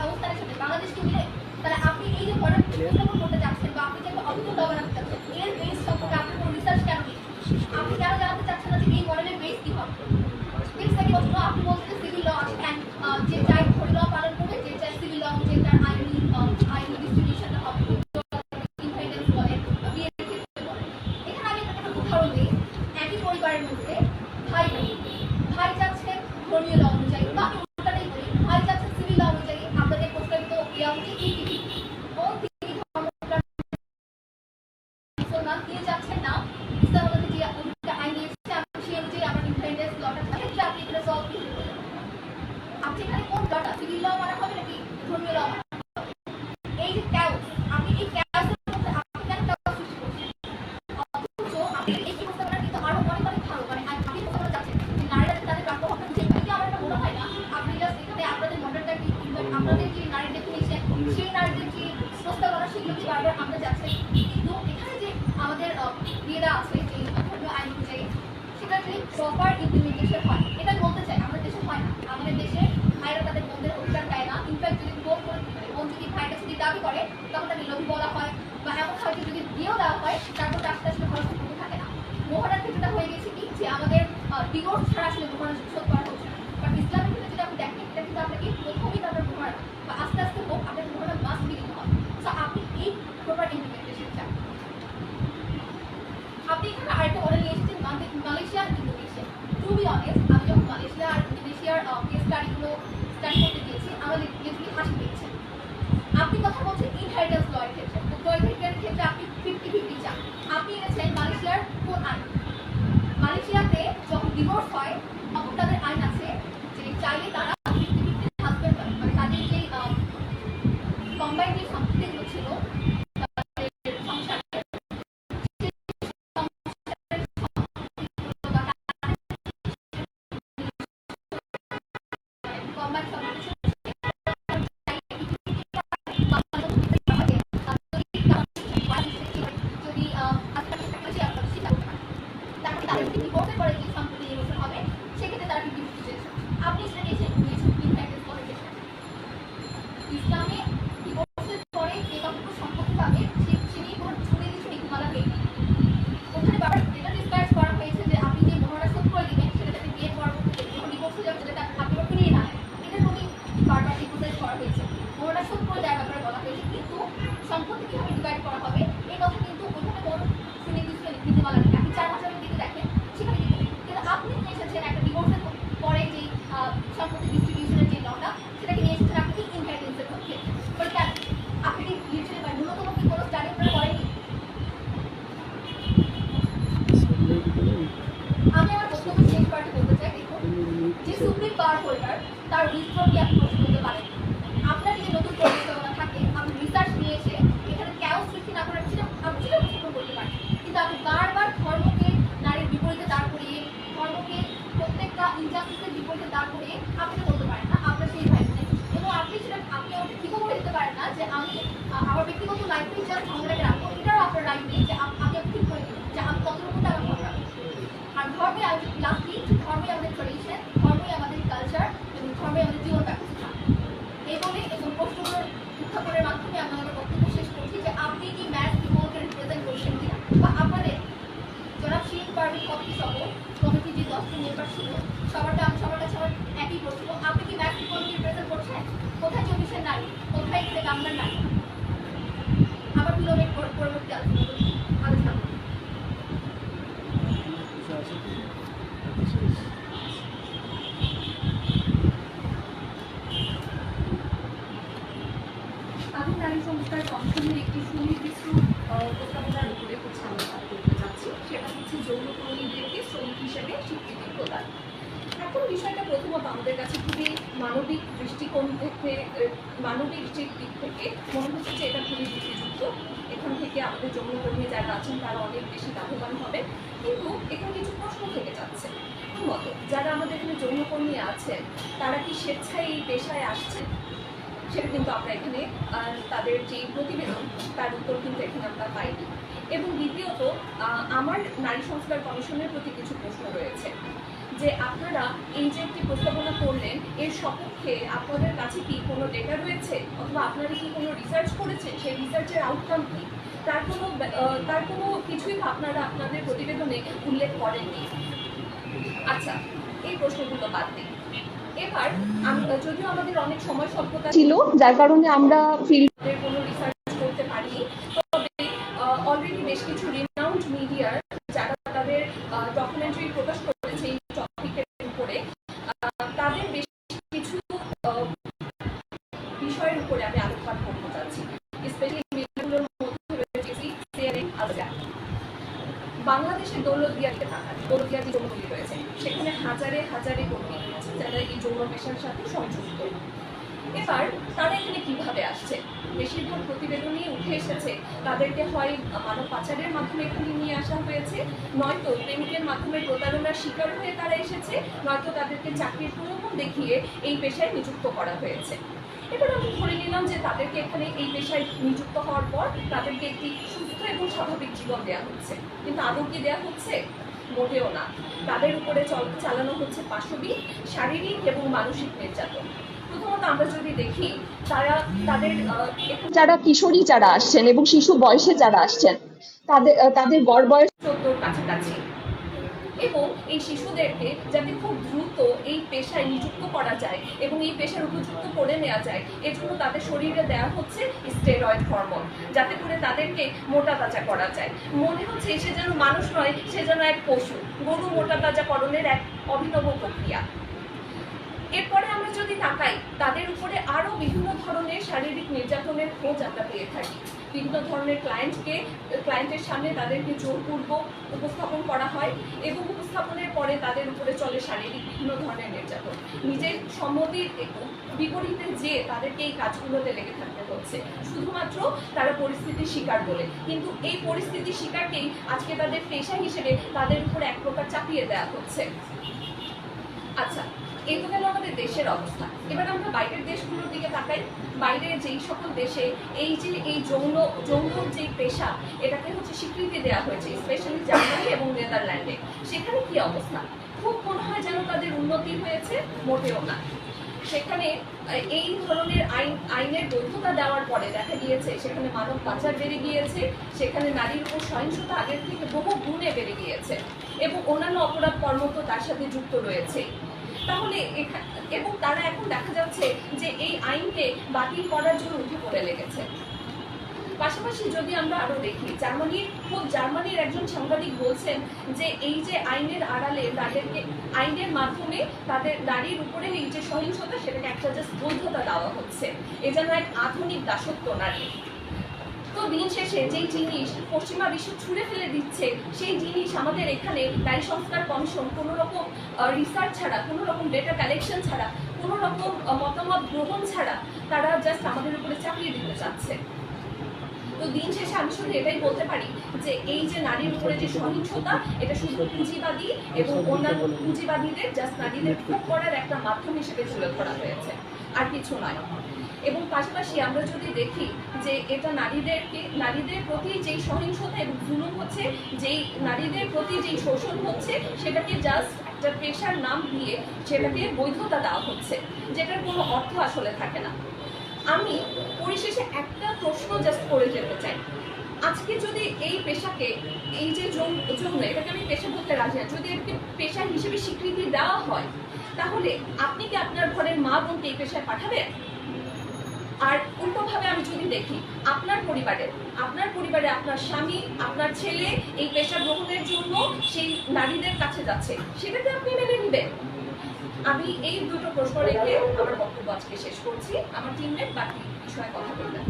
ভৌগোলিক আছে বাংলাদেশকে মিলে তাহলে আপনি এই যে মডেল উপস্থাপন করতে যাচ্ছেন বা আপনি যে একটা অভিজ্ঞ ল বানাতে চাচ্ছেন এর বেস সম্পর্কে আপনি কোনো রিসার্চ কেন নেই আপনি কেন জানাতে চাচ্ছেন না যে এই মডেলের বেস কি হবে নেক্সট সেকেন্ড প্রশ্ন আপনি বলছেন সিভিল ল আছে and, আহ, যে চাই ধর্মীয় ল পালন করবে যে চাই সিভিল ল অনুযায়ী তার আইনি আহ, আইনি ডিস্ট্রিবিউশনটা হবে ইনহেরিটেন্স বলেন বা বিয়ের ক্ষেত্রে বলেন এখানে আমি একটা উদাহরণ দিই একই দেওয়া হচ্ছে বারবার আমরা যাচ্ছি। কিন্তু এখানে যে আমাদের ইয়েরা আছে, যে আইন অনুযায়ী, সেটা যদি প্রপার ইমপ্লিমেন্টেশন হয়? এটা বলতে চাই, আমাদের দেশে হয় না। আমাদের দেশে ভাইরা তাদের বোনদের অধিকার পায় না। ইনফ্যাক্ট যদি বোন করে বোন যদি ভাইয়ের যদি দাবি করে, তখন তাকে লোভী বলা হয়। বা এমন হয়তো যে যদি দিয়েও দেওয়া হয়, তারপর আস্তে সাথে আসলে ভালো সম্পর্ক থাকে না মোহনার ক্ষেত্রেটা হয়ে গেছে কি যে আমাদের ডিভোর্স ছাড়া আসলে মোহনা শোধ করা হচ্ছে না বাট ইসলামের ক্ষেত্রে যদি আপনি দেখেন এটা কিন্তু আপনাকে প্রথমেই তাদের মোহনা বা আস্তে আস্তে হোক আপনাকে মোহনা মাস্ট বি দিতে হবে সো আপনি এই প্রপার ইমপ্লিমেন্টেশন চান আপনি এখানে আরেকটা মডেল নিয়ে এসেছেন, মালে- Malaysia Indonesia. To be honest আমি যখন মালয়েশিয়া আর ইন্দোনেশিয়ার কেস স্টাডিগুলো স্টাডি করতে গিয়েছি আমার লিটারালি হাসি পেয়েছে। আপনি কথা বলছেন ইনহেরিটেন্স ল এর ক্ষেত্রে ক্ষেত্রে আপনি ফিফটি ফিফটি চান। আপনি এনেছেন মালয়েশিয়ার কোন আইন। মালয়েশিয়াতে যখন ডিভোর্স হয়, তখন তাদের আইন আছে যে চাইলে তারা আমি আমার বক্তব্য শেষ পার্টি বলতে চাই, দেখুন, যে সুপ্রিম পাওয়ার হোল্ডার তার উইথড্রকে আপনি প্রশ্ন করতে পারেন আপনার যদি নতুন পরিকল্পনা থাকে আপনি রিসার্চ নিয়ে এসে এখানে ক্যাও সৃষ্টি না করে সেটা আপনি সেটা উপস্থাপন করতে পারেন কিন্তু আপনি বারবার ধর্মকে নারীর বিপরীতে দাঁড় করিয়ে ধর্মকে প্রত্যেকটা ইনজাস্টিসের বিপরীতে দাঁড় করিয়ে আপনি সেটা বলতে পারেন না আপনার সেই ভাই নেই এবং আপনি সেটা আপনি আমাকে ঠিকও করে দিতে পারেন না যে আমি আহ, আমার ব্যক্তিগত লাইফে জাস্ট ঝগড়াকে রাখব এটাও আপনার রাইট নেই যে আপ- আপনি আমাকে ঠিক করে দিন যে আমি কতটুকু টাকা ঝগড়া আর ধর্মে আমাদের লাস্টলি ধর্মই আমাদের ট্রেডিশন ধর্মই আমাদের কালচার এবং ধর্মই আমাদের জীবন ব্যবস্থা এই বলে এবং প্রশ্নগুলোর উত্থাপনের মাধ্যমে আমি আমার বক্তব্য শেষ করছি যে আপনি কি ম্যাথ পিপলকে রিপ্রেজেন্ট করছেন কিনা বা আপনাদের জনাব শিন পারভিন কপি সহ কমিটি যে দশটি মেম্বার ছিল সবারটা আমি সবার কাছে আমার একই প্রশ্ন আপনি কি ম্যাথ পিপলকে রিপ্রেজেন্ট করছেন কোথায় চব্বিশের নারী কোথায় এখানে বাংলার নারী আবার বিলনের পরবর্তী আলোচনা আলোচনা করব। আমি নারী সংস্কার একটি সুনির্দিষ্ট প্রস্তাবনার উপরে হচ্ছে আমরা করতে যাচ্ছি। সেটা হচ্ছে যৌন কর্মীদেরকে শ্রমিক হিসেবে স্বীকৃতি প্রদান। এখন বিষয়টা প্রথমত আমাদের কাছে খুবই মানবিক দৃষ্টিকোণ থেকে মানবিক যে দিক থেকে মনে হচ্ছে যে এটা খুবই যুক্তিযুক্ত। এখান থেকে আমাদের যৌনকর্মী যারা আছেন, তারা অনেক বেশি লাভবান হবে কিন্তু এখানে কিছু প্রশ্ন থেকে যাচ্ছে। প্রথমত যারা আমাদের এখানে যৌনকর্মী আছেন, তারা কি স্বেচ্ছায় এই পেশায় আসছেন? সেটা কিন্তু আমরা এখানে তাদের যে প্রতিবেদন, তার উত্তর কিন্তু এখানে আমরা পাইনি। এবং দ্বিতীয়ত আমার নারী সংস্কার কমিশনের প্রতি কিছু প্রশ্ন রয়েছে। যে আপনারা এই যে একটি প্রস্তাবনা করলেন, এর সপক্ষে আপনাদের কাছে কি কোনো ডেটা রয়েছে? অথবা আপনারা কি কোনো রিসার্চ করেছেন? সেই রিসার্চের আউটকাম কি? তার কোনো তার কোনো কিছুই আপনারা আপনাদের প্রতিবেদনে উল্লেখ করেননি। আচ্ছা এই প্রশ্নগুলো বাদ দিই। এবার যদিও আমাদের অনেক সময় স্বল্পতা ছিল যার কারণে আমরা ফিল্ডে কোনো রিসার্চ করতে পারিনি তবে অলরেডি বেশ কিছু রিনাউন্ড মিডিয়ার যারা তাদের ডকুমেন্টারি প্রকাশ করেছে এই টপিকের উপরে আহ, তাদের বেশ কিছু আহ, বিষয়ের উপরে আমি আলোকপাত করতে চাচ্ছি স্পেশালি মেয়েগুলোর মধ্যে রয়েছে সিআরএম আলজা বাংলাদেশের দৌলতদিয়াকে তাকান দৌলতদিয়া যে যৌনগুলি রয়েছে সেখানে হাজারে হাজারে কর্মী রয়েছে যারা এই সাথে সংযুক্ত এবার তারা এখানে কীভাবে আসছে? বেশিরভাগ প্রতিবেদনই উঠে এসেছে। তাদেরকে হয় মানব পাচারের মাধ্যমে এখানে নিয়ে আসা হয়েছে, নয়তো প্রেমিকের মাধ্যমে প্রতারণার শিকার হয়ে তারা এসেছে, নয়তো তাদেরকে চাকরির প্রলোভন দেখিয়ে এই পেশায় নিযুক্ত করা হয়েছে। এবার আমি ধরে নিলাম যে তাদেরকে এখানে এই পেশায় নিযুক্ত হওয়ার পর তাদেরকে একটি সুস্থ এবং স্বাভাবিক জীবন দেওয়া হচ্ছে। কিন্তু আদৌ দেওয়া হচ্ছে? মোটেও না। তাদের উপরে চল- চালানো হচ্ছে পাশবিক, শারীরিক এবং মানসিক নির্যাতন। আমরা যদি দেখি, তারা তাদের যারা কিশোরী যারা আসছেন এবং শিশু বয়সে যারা আসছেন, তাদের তাদের গড় বয়স চোদ্দোর কাছাকাছি। এবং এই শিশুদেরকে যাতে খুব দ্রুত এই পেশায় নিযুক্ত করা যায় এবং এই পেশার উপযুক্ত করে নেওয়া যায় এজন্য তাদের শরীরে দেওয়া হচ্ছে স্টেরয়েড হরমোন যাতে করে তাদেরকে মোটা তাজা করা যায়। মনে হচ্ছে সে যেন মানুষ নয়, সে যেন এক পশু। গরু মোটা তাজাকরণের এক অভিনব প্রক্রিয়া। এরপরে আমরা যদি তাকাই, তাদের উপরে আরও বিভিন্ন ধরনের শারীরিক নির্যাতনের খোঁজ আমরা পেয়ে থাকি। বিভিন্ন ধরনের ক্লায়েন্টকে ক্লায়েন্টের সামনে তাদেরকে জোরপূর্বক উপস্থাপন করা হয় এবং উপস্থাপনের পরে তাদের উপরে চলে শারীরিক বিভিন্ন ধরনের নির্যাতন। নিজের সম্মতির বিপরীতে যে তাদেরকে এই কাজগুলোতে লেগে থাকতে হচ্ছে, শুধুমাত্র তারা পরিস্থিতির শিকার বলে। কিন্তু এই পরিস্থিতির শিকারকেই আজকে তাদের পেশা হিসেবে তাদের উপর এক প্রকার চাপিয়ে দেওয়া হচ্ছে। আচ্ছা এই তো গেল আমাদের দেশের অবস্থা। এবার আমরা বাইরের দেশগুলোর দিকে তাকাই। বাইরে যেই সকল দেশে এই যে এই যৌন যৌন যে পেশা, এটাকে হচ্ছে স্বীকৃতি দেওয়া হয়েছে স্পেশালি জার্মানি এবং নেদারল্যান্ডে। সেখানে কি অবস্থা? খুব মনে হয় যেন তাদের উন্নতি হয়েছে, মোটেও না। সেখানে এই ধরনের আইন, আইনের বৈধতা দেওয়ার পরে দেখা গিয়েছে, সেখানে মানব পাচার বেড়ে গিয়েছে, সেখানে নারীর উপর সহিংসতা আগের থেকে বহু গুণে বেড়ে গিয়েছে। এবং অন্যান্য অপরাধ কর্ম তো তার সাথে যুক্ত রয়েছে। তাহলে এবং তারা এখন দেখা যাচ্ছে যে এই আইনকে বাতিল করার জন্য উঠে পড়ে লেগেছে। পাশাপাশি যদি আমরা আরও দেখি, জার্মানির খুব জার্মানির একজন সাংবাদিক বলছেন যে এই যে আইনের আড়ালে তাদেরকে আইনের মাধ্যমে তাদের নারীর উপরে এই যে সহিংসতা, সেটাকে একটা জাস্ট বৈধতা দেওয়া হচ্ছে। এ যেন এক আধুনিক দাসত্ব নারী তো দিন শেষে যেই জিনিস পশ্চিমা বিশ্ব ছুঁড়ে ফেলে দিচ্ছে সেই জিনিস আমাদের এখানে নারী সংস্কার কমিশন কোনো রকম রিসার্চ ছাড়া কোনো রকম ডেটা কালেকশন ছাড়া কোনো রকম মতামত গ্রহণ ছাড়া তারা জাস্ট আমাদের উপরে চাপিয়ে দিতে চাচ্ছে। তো দিন শেষে আমি শুধু এটাই বলতে পারি যে এই যে নারীর উপরে যে সহিংসতা এটা শুধু পুঁজিবাদী এবং অন্যান্য পুঁজিবাদীদের জাস্ট নারীদের ভোগ করার একটা মাধ্যম হিসেবে তুলে ধরা হয়েছে। আর কিছু নয়। এবং পাশাপাশি আমরা যদি দেখি যে এটা নারীদেরকে নারীদের প্রতি যেই সহিংসতা এবং জুলুম হচ্ছে, যেই নারীদের প্রতি যেই শোষণ হচ্ছে, সেটাকে জাস্ট একটা পেশার নাম দিয়ে সেটাকে বৈধতা দেওয়া হচ্ছে, যেটার কোনো অর্থ আসলে থাকে না। আমি পরিশেষে একটা প্রশ্ন জাস্ট করে যেতে চাই। আজকে যদি এই পেশাকে, এই যে যৌন এটাকে আমি পেশা বলতে রাজি যদি এটাকে পেশা হিসেবে স্বীকৃতি দেওয়া হয়, তাহলে আপনি কি আপনার ঘরের মা বোনকে এই পেশায় পাঠাবেন? আর উল্টোভাবে আমি যদি দেখি, আপনার পরিবারে আপনার পরিবারে আপনার স্বামী, আপনার ছেলে এই পেশা গ্রহণের জন্য সেই নারীদের কাছে যাচ্ছে সেটাতে আপনি মেনে নেবেন? আমি এই দুটো প্রশ্ন রেখে আমার বক্তব্য আজকে শেষ করছি। আমার টিমমেট বাকি বিষয়ে কথা বলবেন।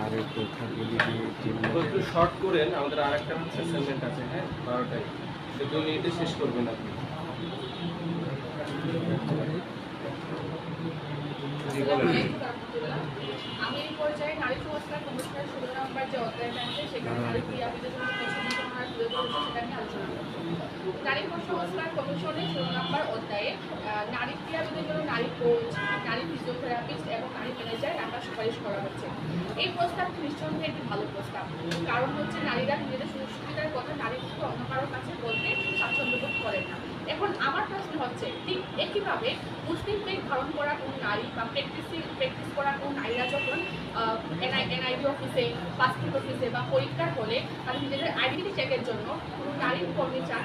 আর কথা বলি একটু শর্ট করেন আমাদের আর একটা অ্যাসাইনমেন্ট আছে হ্যাঁ? বারোটায়। সে দুই মিনিটে শেষ করবেন আপনি। আমি এই পর্যায়ে নারী সংস্কার কমিশনের ষোলো নম্বর যে অধ্যায়টা আছে সেখানে নারী ক্রিয়া সেটা নিয়ে আলোচনা নারী সংস্কার কমিশনের ষোলো নম্বর অধ্যায়ে নারী ক্রিয়া বিনোদন নারী কোচ নারী ফিজিওথেরাপিস্ট এবং নারী ম্যানেজার আমরা সুপারিশ করা হচ্ছে। এই প্রস্তাবটি নিঃসন্দেহে একটি ভালো প্রস্তাব। কারণ হচ্ছে নারীরা নিজেদের সুযোগ সুবিধার কথা নারী কিন্তু অন্য কারোর কাছে বলতে স্বাচ্ছন্দ্য বোধ করেন না। এখন আমার প্রশ্ন হচ্ছে, ঠিক একইভাবে মুসলিম পেক ধারণ করা কোন নারী বা প্র্যাকটিসিং প্র্যাকটিস করা কোন নারীরা যখন এনআই এনআইডি অফিসে পাসপোর্ট অফিসে বা পরীক্ষার হলে তাদের নিজেদের আইডেন্টি চেকের জন্য কোনো নারী কর্মী চান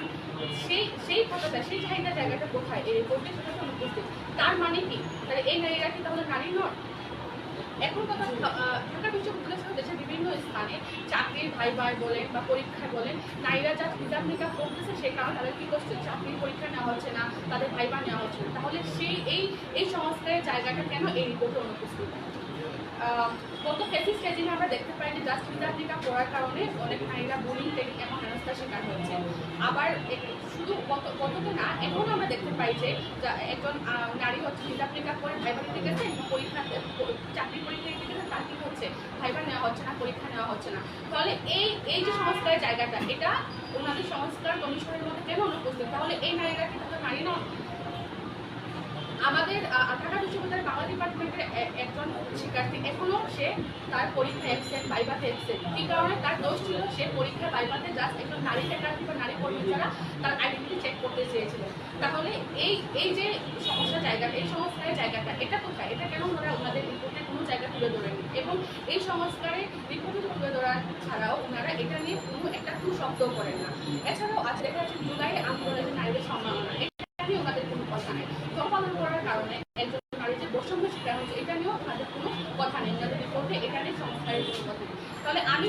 সেই সেই কথাটা, সেই চাহিদা জায়গাটা কোথায়? এই রিপোর্টে সেটা তো তার মানে কি? তাহলে এই নারীরা কি তাহলে নারী নয় এখন কথা ঢাকা বিশ্ববিদ্যালয় দেশের বিভিন্ন স্থানে চাকরির ভাইবার বলেন বা পরীক্ষায় বলেন, নারীরা যা হিসাব নিকাশ করতেছে সে কারণে তাদের কি করছে? চাকরির পরীক্ষা নেওয়া হচ্ছে না, তাদের ভাইবার নেওয়া হচ্ছে না। তাহলে সেই, এই এই সংস্কারের জায়গাটা কেন এই রিপোর্টে অনুপস্থিত? গত ফেসিস স্টেজিনে আমরা দেখতে পাই যে জাস্ট হিসাব নিকাশ করার কারণে অনেক নারীরা বুলিং টেকিং এবং হেনস্থার শিকার হয়েছে। আবার শুধু কত গততে না, এখন আমরা দেখতে পাই যে একজন নারী হচ্ছে হিসাব নিকাশ করে ভাইবার দিতে গেছে পরীক্ষা চাকরি পরীক্ষা দিতে গেছে তার কি হচ্ছে? ভাইবার নেওয়া হচ্ছে না, পরীক্ষা নেওয়া হচ্ছে না। তাহলে এই এই যে সংস্কারের জায়গাটা, এটা ওনাদের সংস্কার কমিশনের মধ্যে কেন অনুপস্থিত? তাহলে এই নারীরা কি তাদের নারী নয় আমাদের ঢাকা বিশ্ববিদ্যালয়ের বাংলা ডিপার্টমেন্টের একজন শিক্ষার্থী এখনও সে তার পরীক্ষা এসছেন বাইবাতে এসছেন কি কারণে তার দোষ ছিল? সে পরীক্ষা বাইবাতে জাস্ট একজন নারী শিক্ষার্থী বা নারী কর্মী ছাড়া তার আইডেন্টিটি চেক করতে চেয়েছিল। তাহলে এই এই যে সমস্যা জায়গাটা এই সংস্কারের জায়গাটা, এটা কোথায়? এটা কেন ওনারা ওনাদের রিপোর্টে কোনো জায়গা তুলে ধরেনি এবং এই সংস্কারে রিপোর্টে তুলে ধরা ছাড়াও ওনারা এটা নিয়ে কোনো একটা টু শব্দ করেন না। এছাড়াও আজ দেখা যাচ্ছে জুলাই আন্দোলনে যে নারীদের এটা নিয়ে ওনাদের কোনো কথা নেই। করার কারণে একজন নারী যে বৈষম্য শিকার হচ্ছে এটা নিয়েও ওনাদের কোনো কথা নেই। ওনাদের রিপোর্টে এটা নিয়ে সংস্কারের কোনো কথা নেই। তাহলে আমি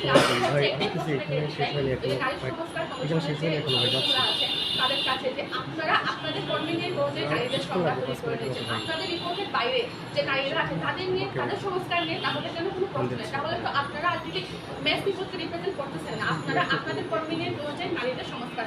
তাদের কাছে যে আপনারা আপনাদের কর্মীদের রোজে নারীদের সংখ্যা তৈরি করে দিয়েছেন আপনাদের রিপোর্টের বাইরে যে নারীরা আছে তাদের নিয়ে তাদের সংস্কার নিয়ে তাহলে কেন কোনো প্রশ্ন নেই। তাহলে তো আপনারা আজকে মেস পিপলকে রিপ্রেজেন্ট করতেছেন না আপনারা আপনাদের কর্মীদের রোজে নারীদের সংস্কার।